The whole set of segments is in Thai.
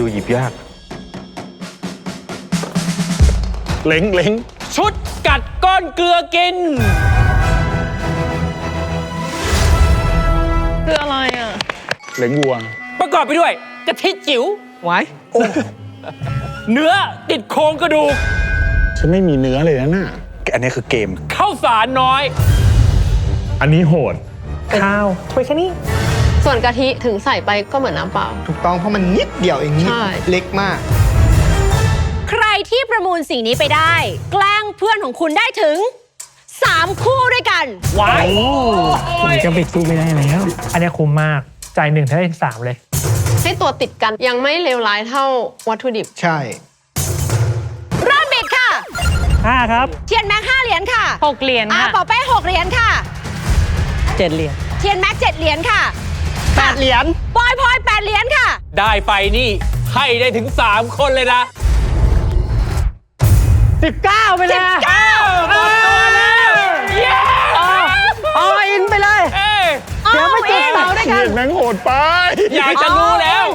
ดูหยิบยาก เล้งเล้งชุดกัดก้อนเกลือกิน คืออะไรอะ เล้งวัว ประกอบไปด้วยกะทิจิ๋วไว้เนื้อติดโครงกระดูก ฉันไม่มีเนื้อเลยนะน่ะอันนี้คือเกม ข้าวสารน้อย อันนี้โหด ข้าวถ้วยแค่นี้ ส่วนกะทิถึงใส่ไปก็เหมือนน้ำเปล่า ถูกต้องเพราะมันนิดเดียวเองนิดใช่ เล็กมาก ใครที่ประมูลสิ่งนี้ไปได้ แกล้งเพื่อนของคุณได้ถึง 3 คู่ด้วยกัน ว้ายผมจะปิดสู้ไม่ได้แล้ว อันเนี้ยคุ้มมากจ่ายหนึ่งถ้าได้สามเลย ให้ตัวติดกันยังไม่เลวร้ายเท่าวัตถุดิบ ใช่ เริ่มบิดค่ะ ห้าครับ เทียนแม็ก5เหรียญค่ะ6เหรียญอาค่ะเป่าเป้6เหรียญค่ะ เจ็ดเหรียญเทียนแม็ก7เหรียญค่ะ 8เหรียญปอยพลอย8เหรียญค่ะ ได้ไฟนี่ให้ได้ถึง 3 คนเลยนะ19 ไปเลยเก้าหมดตัวแล้วเย้ออินไปเลย เอ้ยเดี๋ยวไปเจ็ดเสาด้วยกันแม่งโหดไป อยากจะรู้แล้ว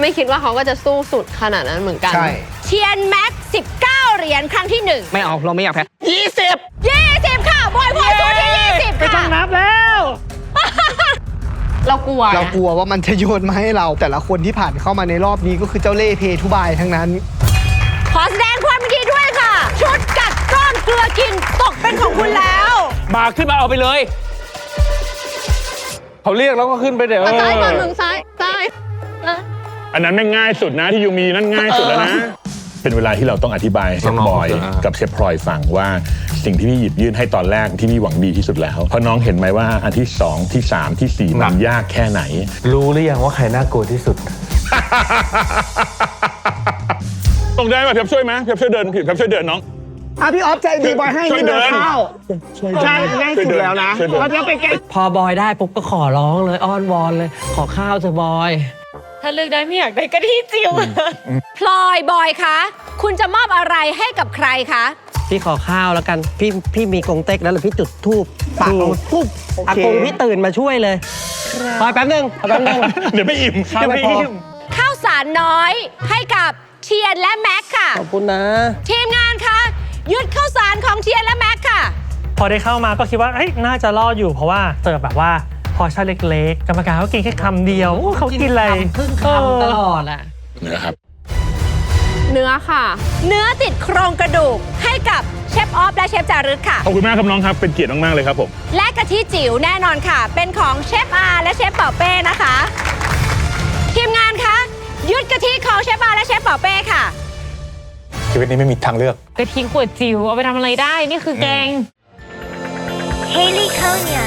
ไม่คิดว่าเขาก็จะสู้สุดขนาดนั้นเหมือนกัน ใช่เทียนแม็ก19เหรียญครั้งที่1ไม่เอา เราไม่อยากแพ้ 20ค่ะบอยพลอยสู้ที่20ไม่ต้อค่ะ งนับแล้ว เรากลัวเรากลัวว่ามันจะโยนมาให้เรา แต่ละคนที่ผ่านเข้ามาในรอบนี้ก็คือเจ้าเล่ห์เพทุบายทั้งนั้น ขอแสดงความยินดีด้วยค่ะ ชุดกัดก้อนเกลือกินตกเป็นของคุณแล้วมาขึ้นมาเอาไปเลย เขาเรียกแล้วก็ขึ้นไปเดี๋ยวมาซ้ายก่อนมึงซ้ายซ้ายนะอันนั้นแม่งง่ายสุดนะที่ยูมีนั่นง่ายสุดแล้วนะ เป็นเวลาที่เราต้องอธิบายให้เชฟบอยกับเชฟพลอยฟังว่าสิ่งที่พี่หยิบยื่นให้ตอนแรกที่พี่หวังดีที่สุดแล้วเพราะน้องเห็นไหมว่าอันที่สองที่สามที่สี่มันยากแค่ไหน รู้หรือยังว่าใครน่ากลัวที่สุดตรงได้ป่ะเพียบช่วยไหมเพียบช่วยเดินเพียบช่วยเดินน้องอะพี่ออฟใจดีบอยให้ช่วยนี่เลเดิยนข้าวช่วยใช่เดินง่ายสุดแล้วนะช่วยเดินเราจะไปแก้พอบอยได้ปุ๊บก็ขอร้องเลยอ้อนวอนเลย ขอข้าวเธอะบอย ถ้าเลือกได้ไม่อยากได้กะทิจิ๋วพลอยบอยคะคุณจะมอบอะไรให้กับใครคะพี่ขอข้าวแล้วกัน พี่พี่มีกงเต็กแล้วหรือพี่จุดทูบปากเอาปุ๊บโออาเคกงพี่ตื่นมาช่วยเลยคอยแป๊บนึงคอยแป๊บนึงเดี๋ยวไม่อิ่มข้าวไม่พอข้าวสารน้อยให้กับเทียนและแม็กค่ะ ขอบคุณนะ ทีมงานคะยึดข้าวสารของเทียนและแม็กค่ะ พอได้เข้ามาก็คิดว่าเอ้ยน่าจะรอดอยู่เพราะว่าเสิร์ฟแบบว่า พอชั่นเล็กๆ กรรมการเขากินแค่คำเดียวโอ้เขากินอะไรครึ่งคำตลอดอะนะครับ เนื้อค่ะ เนื้อติดโครงกระดูกให้กับเชฟออฟและเชฟจารึกค่ะ ขอบคุณมากครับน้องครับ เป็นเกียรติมาก ๆ เลยครับผม และกะทิจิ๋วแน่นอนค่ะ เป็นของเชฟอาและเชฟเป่าเป้นะคะ ทีมงานคะยึดกะทิของเชฟอาและเชฟเป่าเป้ค่ะ ชีวิตนี้ไม่มีทางเลือก กะทิขวดจิ๋วเอาไปทำอะไรได้ นี่คือแกง Haley Konya.